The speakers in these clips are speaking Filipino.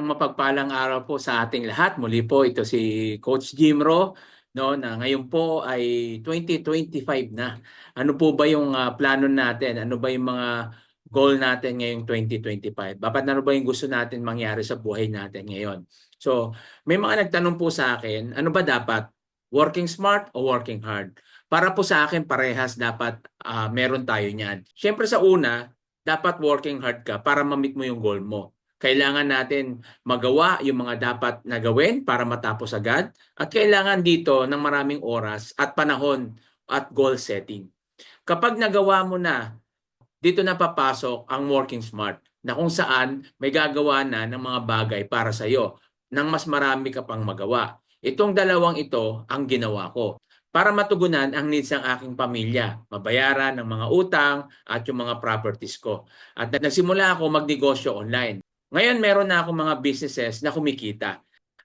mapagpalang araw po sa ating lahat. Muli po ito si Coach Jimro no na ngayon po ay 2025 na. Ano po ba yung ah, plano natin? Ano ba yung mga goal natin ngayong 2025? Dapat ano ba yung gusto natin mangyari sa buhay natin ngayon? So, may mga nagtanong po sa akin, ano ba dapat? Working smart o working hard? Para po sa akin parehas dapat ah, meron tayo niyan. Siyempre sa una, dapat working hard ka para ma-meet mo yung goal mo kailangan natin magawa yung mga dapat na gawin para matapos agad at kailangan dito ng maraming oras at panahon at goal setting. Kapag nagawa mo na, dito na papasok ang working smart na kung saan may gagawa na ng mga bagay para sa iyo nang mas marami ka pang magawa. Itong dalawang ito ang ginawa ko para matugunan ang needs ng aking pamilya, mabayaran ng mga utang at yung mga properties ko. At nagsimula ako magnegosyo online. Ngayon meron na akong mga businesses na kumikita.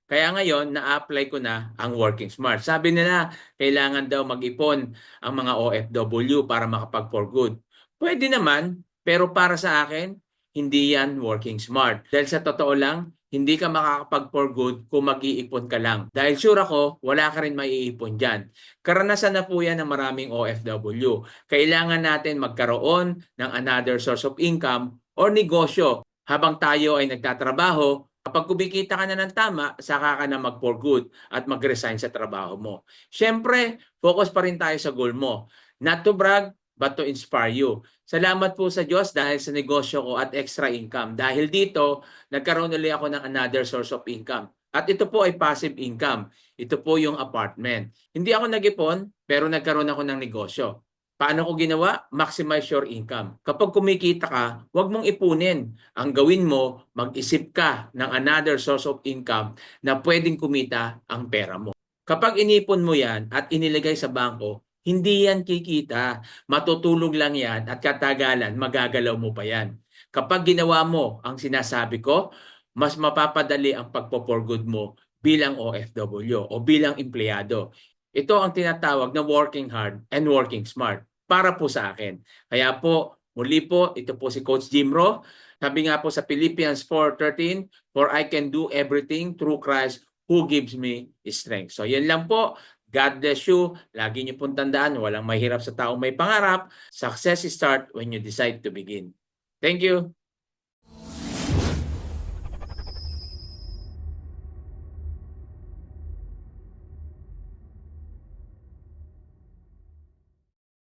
Kaya ngayon na-apply ko na ang Working Smart. Sabi nila kailangan daw mag-ipon ang mga OFW para makapag for good. Pwede naman, pero para sa akin, hindi yan Working Smart. Dahil sa totoo lang, hindi ka makakapag for good kung mag-iipon ka lang. Dahil sure ako, wala ka rin maiipon dyan. Karanasan na po yan ng maraming OFW. Kailangan natin magkaroon ng another source of income or negosyo habang tayo ay nagtatrabaho, kapag kumikita ka na ng tama, saka ka na mag for good at mag-resign sa trabaho mo. Siyempre, focus pa rin tayo sa goal mo. Not to brag, but to inspire you. Salamat po sa Diyos dahil sa negosyo ko at extra income. Dahil dito, nagkaroon ulit ako ng another source of income. At ito po ay passive income. Ito po yung apartment. Hindi ako nag-ipon, pero nagkaroon ako ng negosyo. Paano ko ginawa? Maximize your income. Kapag kumikita ka, huwag mong ipunin. Ang gawin mo, mag-isip ka ng another source of income na pwedeng kumita ang pera mo. Kapag inipon mo yan at inilagay sa bangko, hindi yan kikita. Matutulog lang yan at katagalan, magagalaw mo pa yan. Kapag ginawa mo ang sinasabi ko, mas mapapadali ang pagpo-for good mo bilang OFW o bilang empleyado. Ito ang tinatawag na working hard and working smart para po sa akin. Kaya po, muli po, ito po si Coach Jimro. Sabi nga po sa Philippians 4.13, For I can do everything through Christ who gives me strength. So yan lang po. God bless you. Lagi niyo pong tandaan, walang mahirap sa taong may pangarap. Success is start when you decide to begin. Thank you.